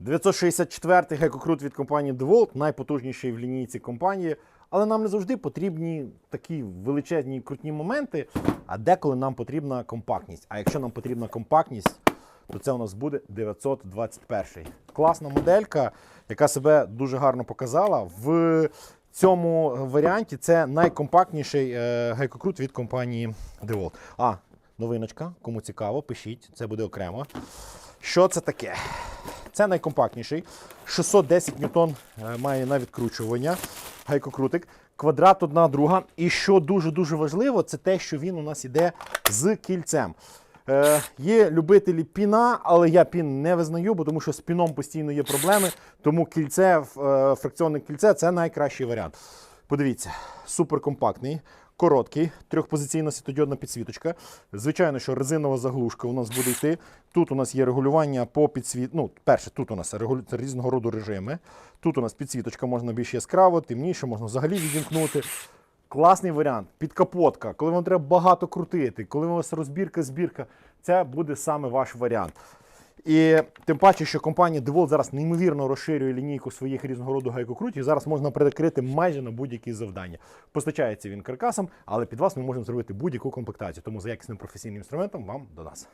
964-й гекокрут від компанії DeWalt, найпотужніший в лінійці компанії. Але нам не завжди потрібні такі величезні крутні моменти, а деколи нам потрібна компактність. А якщо нам потрібна компактність, то це у нас буде 921. Класна моделька, яка себе дуже гарно показала. В цьому варіанті це найкомпактніший е, гайкокрут від компанії DeWalt. А, новиночка, кому цікаво, пишіть, це буде окремо. Що це таке? Це найкомпактніший. 610 ньютон е, має на відкручування. Гайкокрутик. Квадрат одна друга. І що дуже-дуже важливо, це те, що він у нас іде з кільцем. Е, є любителі піна, але я пін не визнаю, бо тому що з піном постійно є проблеми. Тому кільце, е, фракціонне кільце це найкращий варіант. Подивіться, суперкомпактний, короткий, трьохпозиційна світодіодна підсвіточка. Звичайно, що резинова заглушка у нас буде йти. Тут у нас є регулювання по підсвіт... Ну, перше, тут у нас регулю... різного роду режими. Тут у нас підсвіточка можна більш яскраво, темніше, можна взагалі відімкнути. Класний варіант. Підкапотка, коли вам треба багато крутити, коли у вас розбірка, збірка, це буде саме ваш варіант. І тим паче, що компанія DeWalt зараз неймовірно розширює лінійку своїх різного роду гайкокрутів. Зараз можна перекрити майже на будь-які завдання. Постачається він каркасом, але під вас ми можемо зробити будь-яку комплектацію. Тому за якісним професійним інструментом вам до нас.